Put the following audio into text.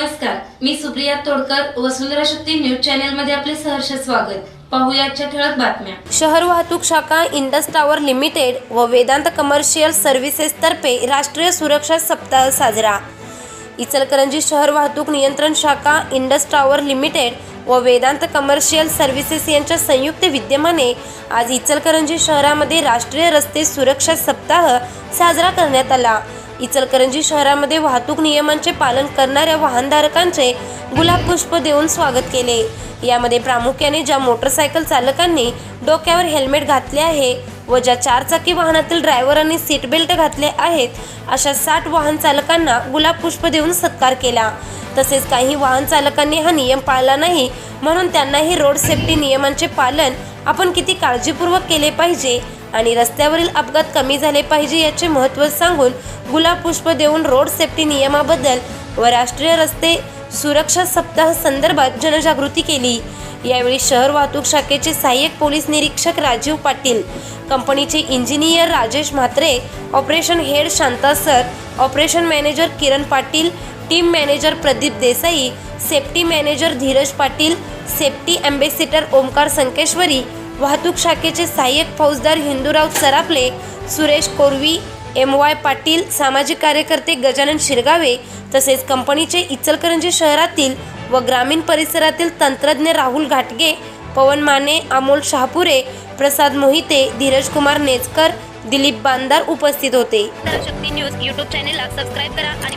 नमस्कार मी Supriya Todkar Vasundhara Shakti news channel मध्ये आपले सहर्ष स्वागत. ठळक बातम्या. शहर वाहतूक शाखा इंडस टावर लिमिटेड व वेदांत कमर्शियल सर्व्हिसेस तर्फे राष्ट्रीय सुरक्षा सप्ताह साजरा. इचलकरंजी शहर वाहतूक नियंत्रण शाखा इंडस टावर लिमिटेड व वेदांत कमर्शियल सर्व्हिसेस यांच्या संयुक्त विद्यमाने आज इचलकरंजी शहरामध्ये राष्ट्रीय रस्ते सुरक्षा सप्ताह साजरा करण्यात आला. इचलकरंजी शहरामध्ये वाहतूक नियमांचे पालन करणाऱ्या वाहनधारकांचे गुलाब पुष्प देऊन स्वागत केले. यामध्ये प्रामुख्याने ज्या मोटरसायकल चालकांनी डोक्यावर हेल्मेट घातले आहे व ज्या चारचाकी वाहनातील ड्रायव्हरांनी सीट बेल्ट घातले आहेत अशा साठ वाहन चालकांना गुलाब पुष्प देऊन सत्कार केला. तसेच काही वाहन चालकांनी हा नियम पाळला नाही म्हणून त्यांनाही रोड सेफ्टी नियमांचे पालन आपण किती काळजीपूर्वक केले पाहिजे आणि रस्त्यावरील अपघात कमी झाले पाहिजे याचे महत्त्व सांगून गुलाब पुष्प देऊन रोड सेफ्टी नियमाबद्दल व राष्ट्रीय रस्ते सुरक्षा सप्ताह संदर्भात जनजागृती केली. यावेळी शहर वाहतूक शाखेचे सहाय्यक पोलीस निरीक्षक राजीव पाटील कंपनीचे engineer Rajesh Mhatre operation head Shanta sir operation manager Kiran Patil team manager Pradeep Desai safety manager Dheeraj Patil safety ambassador Omkar Sankeshwari वाहतूक शाखेचे सहाय्यक फौजदार हिंदूराव सराफले सुरेश कोरवी एम वाय पाटील सामाजिक कार्यकर्ते गजानन शिरगावे तसेच कंपनीचे इचलकरंजी शहरातील व ग्रामीण परिसरातील तंत्रज्ञ राहुल घाटगे पवन माने अमोल शहापुरे प्रसाद मोहिते धीरज कुमार नेचकर दिलीप बांदार उपस्थित होते. न्यूज यूट्यूब चॅनेलला सबस्क्राईब करा आणि